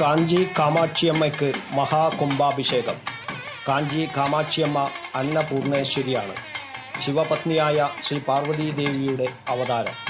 കാഞ്ചി കാമാക്ഷിയമ്മയ്ക്ക് മഹാകുംഭാഭിഷേകം. കാഞ്ചി കാമാക്ഷിയമ്മ അന്നപൂർണേശ്വരിയാണ്. ശിവപത്നിയായ ശ്രീ പാർവതീദേവിയുടെ അവതാരം.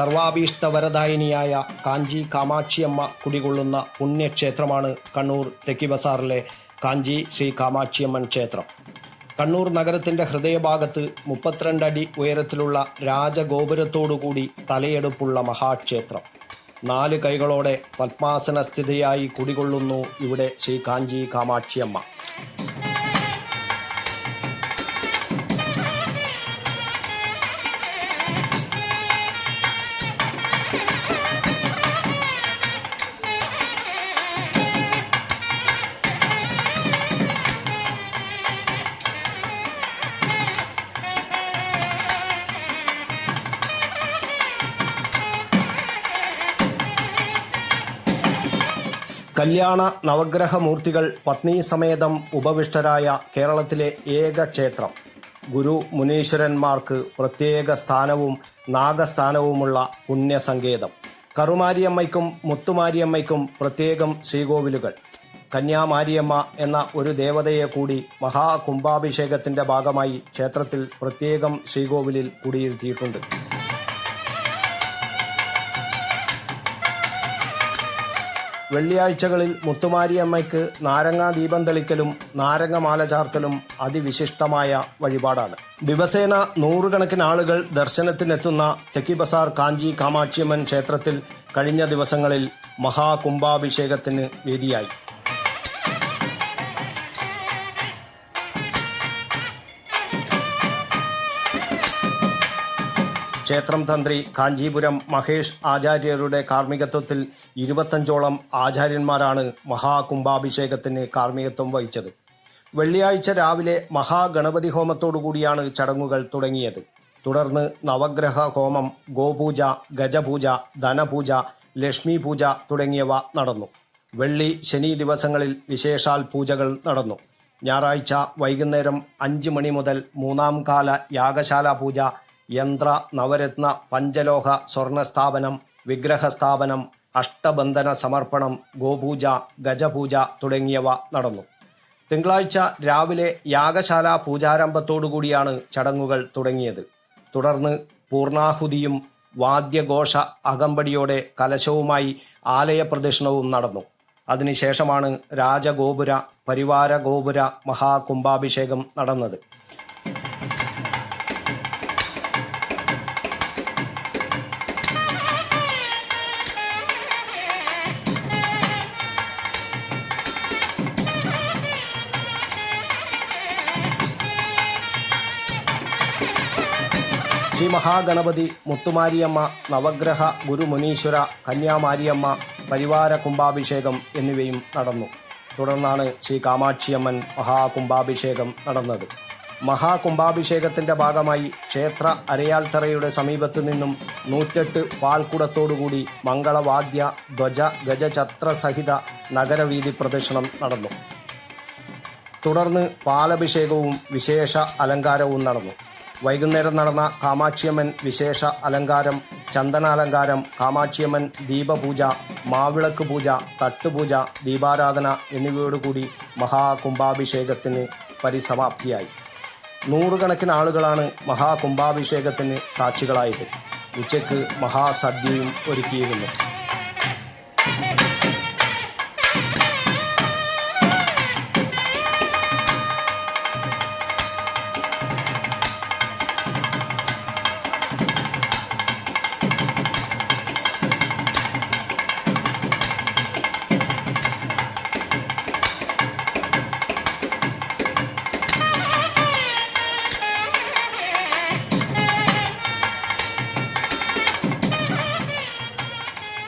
സർവാഭീഷ്ടവരദായിനിയായ കാഞ്ചി കാമാക്ഷിയമ്മ കുടികൊള്ളുന്ന പുണ്യക്ഷേത്രമാണ് കണ്ണൂർ തെക്കി ബസാറിലെ കാഞ്ചി ശ്രീ കാമാക്ഷിയമ്മൻ ക്ഷേത്രം. കണ്ണൂർ നഗരത്തിന്റെ ഹൃദയഭാഗത്ത് മുപ്പത്തിരണ്ട് അടി ഉയരത്തിലുള്ള രാജഗോപുരത്തോടുകൂടി തലയെടുപ്പുള്ള മഹാക്ഷേത്രം. നാല് കൈകളോടെ പത്മാസന സ്ഥിതിയായി കുടികൊള്ളുന്നു ഇവിടെ ശ്രീ കാഞ്ചി കാമാക്ഷിയമ്മ. കല്യാണ നവഗ്രഹ മൂർത്തികൾ പത്നീ സമേതം ഉപവിഷ്ടരായ കേരളത്തിലെ ഏക ക്ഷേത്രം. ഗുരു മുനീശ്വരന്മാർക്ക് പ്രത്യേക സ്ഥാനവും നാഗസ്ഥാനവുമുള്ള പുണ്യസങ്കേതം. കറുമാരിയമ്മയ്ക്കും മുത്തുമാരിയമ്മയ്ക്കും പ്രത്യേകം ശ്രീകോവിലുകൾ. കന്യാമാരിയമ്മ എന്ന ഒരു ദേവതയെ കൂടി മഹാകുംഭാഭിഷേകത്തിന്റെ ഭാഗമായി ക്ഷേത്രത്തിൽ പ്രത്യേകം ശ്രീകോവിലിൽ കുടിയിരുത്തിയിട്ടുണ്ട്. വെള്ളിയാഴ്ചകളിൽ മുത്തുമാരിയമ്മയ്ക്ക് നാരങ്ങാ ദീപം തെളിക്കലും നാരങ്ങമാല ചാർത്തലും അതിവിശിഷ്ടമായ വഴിപാടാണ്. ദിവസേന നൂറുകണക്കിന് ആളുകൾ ദർശനത്തിനെത്തുന്ന തെക്കി ബസാർ കാഞ്ചി കാമാക്ഷിയമ്മൻ ക്ഷേത്രത്തിൽ കഴിഞ്ഞ ദിവസങ്ങളിൽ മഹാകുംഭാഭിഷേകത്തിന് വേദിയായി. ക്ഷേത്രം തന്ത്രി കാഞ്ചീപുരം മഹേഷ് ആചാര്യരുടെ കാർമ്മികത്വത്തിൽ ഇരുപത്തഞ്ചോളം ആചാര്യന്മാരാണ് മഹാകുംഭാഭിഷേകത്തിന് കാർമ്മികത്വം വഹിച്ചത്. വെള്ളിയാഴ്ച രാവിലെ മഹാഗണപതി ഹോമത്തോടുകൂടിയാണ് ചടങ്ങുകൾ തുടങ്ങിയത്. തുടർന്ന് നവഗ്രഹ ഹോമം ഗോപൂജ ഗജപൂജ ധനപൂജ ലക്ഷ്മി പൂജ തുടങ്ങിയവ നടന്നു. വെള്ളി ശനി ദിവസങ്ങളിൽ വിശേഷാൽ പൂജകൾ നടന്നു. ഞായറാഴ്ച വൈകുന്നേരം അഞ്ച് മണി മുതൽ മൂന്നാം കാല യാഗശാല പൂജ യന്ത്ര നവരത്ന പഞ്ചലോഹ സ്വർണസ്ഥാപനം വിഗ്രഹസ്ഥാപനം അഷ്ടബന്ധന സമർപ്പണം ഗോപൂജ ഗജപൂജ തുടങ്ങിയവ നടന്നു. തിങ്കളാഴ്ച രാവിലെ യാഗശാല പൂജാരംഭത്തോടുകൂടിയാണ് ചടങ്ങുകൾ തുടങ്ങിയത്. തുടർന്ന് പൂർണാഹുതിയും വാദ്യഘോഷ അകമ്പടിയോടെ കലശവുമായി ആലയ പ്രദക്ഷിണവും നടന്നു. അതിനുശേഷമാണ് രാജഗോപുര പരിവാര ഗോപുര മഹാകുംഭാഭിഷേകം നടന്നത്. ശ്രീ മഹാഗണപതി മുത്തുമാരിയമ്മ നവഗ്രഹ ഗുരുമുനീശ്വര കന്യാമാരിയമ്മ പരിവാര കുംഭാഭിഷേകം എന്നിവയും നടന്നു. തുടർന്നാണ് ശ്രീ കാമാക്ഷിയമ്മൻ മഹാകുംഭാഭിഷേകം നടന്നത്. മഹാകുംഭാഭിഷേകത്തിന്റെ ഭാഗമായി ക്ഷേത്ര അരയാൽത്തറയുടെ സമീപത്ത് നിന്നും നൂറ്റെട്ട് പാൽക്കുടത്തോടുകൂടി മംഗളവാദ്യ ധ്വജ ഗജഛത്ര സഹിത നഗരവീതി പ്രദക്ഷിണം നടന്നു. തുടർന്ന് പാലഭിഷേകവും വിശേഷ അലങ്കാരവും നടന്നു. വൈകുന്നേരം നടന്ന കാമാക്ഷിയമ്മൻ വിശേഷ അലങ്കാരം ചന്ദനാലങ്കാരം കാമാക്ഷിയമ്മൻ ദീപപൂജ മാവിളക്ക് പൂജ തട്ടുപൂജ ദീപാരാധന എന്നിവയോടുകൂടി മഹാകുംഭാഭിഷേകത്തിന് പരിസമാപ്തിയായി. നൂറുകണക്കിന് ആളുകളാണ് മഹാകുംഭാഭിഷേകത്തിന് സാക്ഷികളായത്. ഉച്ചയ്ക്ക് മഹാസദ്യയും ഒരുക്കിയിരുന്നു.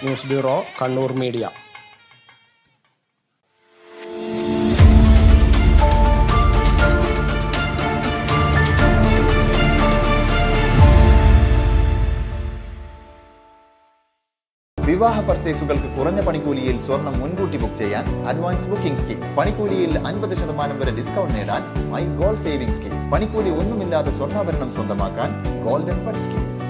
News bureau Kannur media. വിവാഹ പർച്ചേസുകൾക്ക് കുറഞ്ഞ പണിക്കൂലിയിൽ സ്വർണം മുൻകൂട്ടി ബുക്ക് ചെയ്യാൻ അഡ്വാൻസ് ബുക്കിംഗ് സ്കീം പണിക്കൂലിയിൽ അൻപത് ശതമാനം വരെ ഡിസ്കൗണ്ട് നേടാൻ മൈ ഗോൾഡ് സേവിംഗ് സ്കീം പണിക്കൂലി ഒന്നുമില്ലാതെ സ്വർണാഭരണം സ്വന്തമാക്കാൻ ഗോൾഡൻ ബഡ് സ്കീം